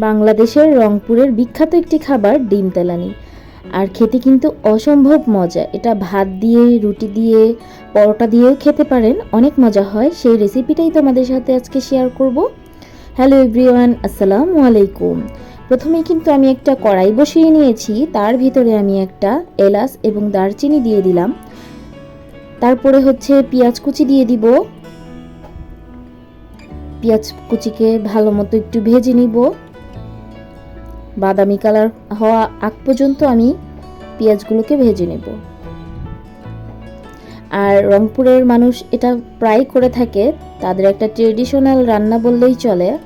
বাংলাদেশের রংপুরের বিখ্যাত একটি খাবার ডিম তেলানি। আর খেতে কিন্তু অসম্ভব মজা। এটা ভাত দিয়ে, রুটি দিয়ে, পরোটা দিয়েও খেতে পারেন। অনেক মজা হয়। সেই রেসিপিটাই তোমাদের সাথে আজকে শেয়ার করব। হ্যালো এভরিওয়ান আসসালামু আলাইকুম। প্রথমেই কিন্তু আমি একটা কড়াই বসিয়ে নিয়েছি। তার ভিতরে আমি একটা এলাচ এবং দারচিনি দিয়ে দিলাম। তারপরে হচ্ছে পেঁয়াজ কুচি দিয়ে দিব। পেঁয়াজ কুচিকে ভালো মতো একটু ভেজে নিব। বাদামি কালার হওয়া আগ পর্যন্ত আমি পেঁয়াজগুলোকে ভেজে নেব। আর রংপুরের মানুষ এটা প্রায় করে থাকে, তাদের একটা ট্রেডিশনাল রান্না বললেই চলে।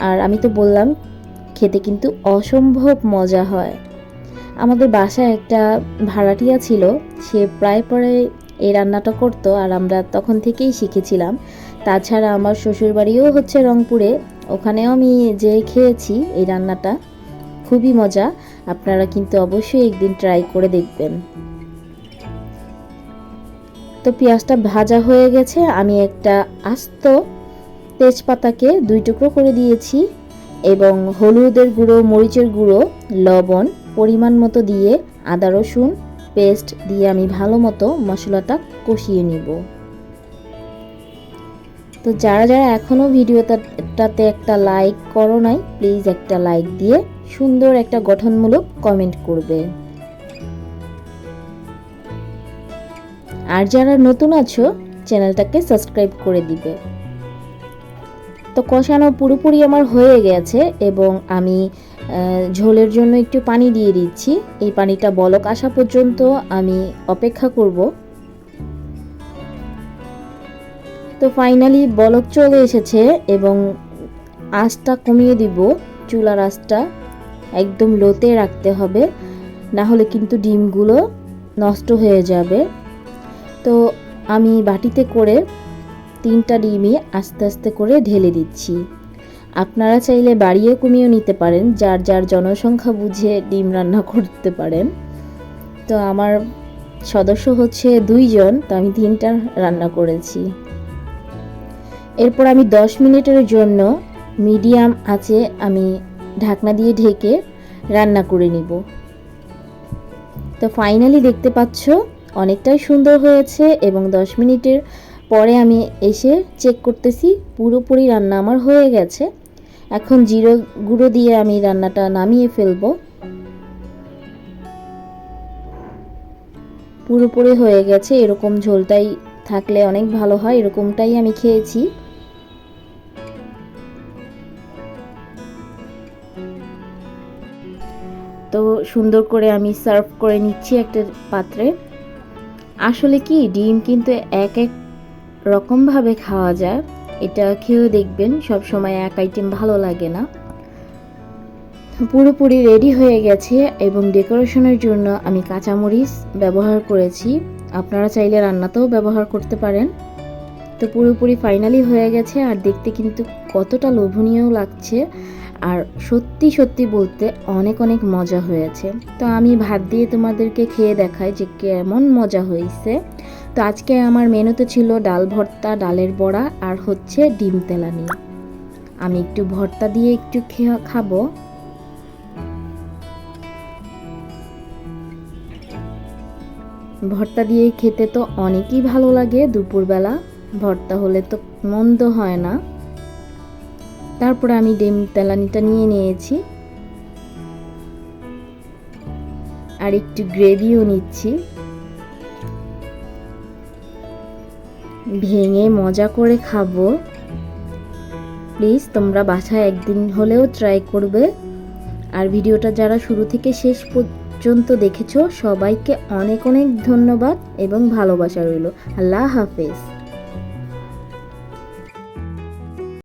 আর আমি তো বললাম, খেতে কিন্তু অসম্ভব মজা হয়। আমাদের বাসায় একটা ভাড়াটিয়া ছিল, সে প্রায় পরে এই রান্নাটা করতো আর আমরা তখন থেকেই শিখেছিলাম। তাছাড়া আমার শ্বশুরবাড়িও হচ্ছে রংপুরে, ওখানেও আমি যে খেয়েছি এই রান্নাটা। খুবই মজা। আপনারা কিন্তু অবশ্যই একদিন ট্রাই করে দেখবেন। তো পেঁয়াজটা ভাজা হয়ে গেছে। আমি একটা আস্ত তেজপাতাকে দুই টুকরো করে দিয়েছি এবং হলুদের গুঁড়ো, মরিচের গুঁড়ো, লবণ পরিমাণ মতো দিয়ে আদা, রসুন পেস্ট দিয়ে আমি ভালো মতো মশলাটা কষিয়ে নিব। তো যারা যারা এখনও ভিডিওটাতে একটা লাইক করো নাই প্লিজ একটা লাইক দিয়ে সুন্দর একটা গঠনমূলক কমেন্ট করবে। আর যারা নতুন আছো, চ্যানেলটাকে সাবস্ক্রাইব করে দিবে। তো কষানো পুরোপুরি আমার হয়ে গেছে এবং আমি ঝোলের জন্য একটু পানি দিয়ে দিচ্ছি। এই পানিটা বলক আসা পর্যন্ত আমি অপেক্ষা করব। তো ফাইনালি বলক চলে এসেছে এবং আঁচটা কমিয়ে দিব, চুলার আঁচটা। একদম লোতে রাখতে হবে না হলে কিন্তু ডিমগুলো নষ্ট হয়ে যাবে। তো আমি বাটিতে করে তিনটা ডিমই আস্তে আস্তে করে ঢেলে দিচ্ছি। আপনারা চাইলে বাড়িও কমিয়েও নিতে পারেন, যার যার জনসংখ্যা বুঝে ডিম রান্না করতে পারেন। তো আমার সদস্য হচ্ছে দুইজন, তো আমি তিনটা রান্না করেছি। এরপর আমি দশ মিনিটের জন্য মিডিয়াম আছে আমি ঢাকনা দিয়ে ঢেকে রান্না করে নিব। তো ফাইনালি দেখতে পাচ্ছ, অনেকটাই সুন্দর হয়েছে এবং দশ মিনিটের পরে আমি এসে চেক করতেছি, পুরোপুরি রান্না আমার হয়ে গেছে। এখন জিরো গুঁড়ো দিয়ে আমি রান্নাটা নামিয়ে ফেলব। পুরোপুরি হয়ে গেছে, এরকম ঝোলটাই থাকলে অনেক ভালো হয়, এরকমটাই আমি খেয়েছি। তো সুন্দর করে আমি সার্ভ করে নিচ্ছি একটা পাত্রে। আসলে কি, ডিম কিন্তু এক এক রকমভাবে খাওয়া যায়। এটা খেয়েও দেখবেন সব সময় এক আইটেম ভালো লাগে না। পুরোপুরি রেডি হয়ে গেছে এবং ডেকোরেশনের জন্য আমি কাঁচামরিচ ব্যবহার করেছি। আপনারা চাইলে রান্নাতেও ব্যবহার করতে পারেন। তো পুরোপুরি ফাইনালি হয়ে গেছে আর দেখতে কিন্তু কতটা লোভনীয় লাগছে আর সত্যি সত্যি বলতে অনেক অনেক মজা হয়েছে। তো আমি ভাত দিয়ে তোমাদেরকে খেয়ে দেখাই যে কেমন মজা হয়েছে। তো আজকে আমার মেনুতে ছিল ডাল ভর্তা, ডালের বড়া আর হচ্ছে ডিম তেলানি। আমি একটু ভর্তা দিয়ে একটু খেয়ে খাব। ভর্তা দিয়ে খেতে তো অনেকই ভালো লাগে দুপুরবেলা। ভর্তা হলে তো মন্দ হয় না। তারপরে আমি ডিম তেলানিটা নিয়ে নিয়েছি। আর একটু গ্রেভিও নিচ্ছি। ভেঙে মজা করে খাব। প্লিজ তোমরা বাসায় একদিন হলেও ট্রাই করবে। আর ভিডিওটা যারা শুরু থেকে শেষ পর্যন্ত দেখেছ, সবাইকে অনেক অনেক ধন্যবাদ এবং ভালোবাসা রইল। আল্লাহ হাফেজ।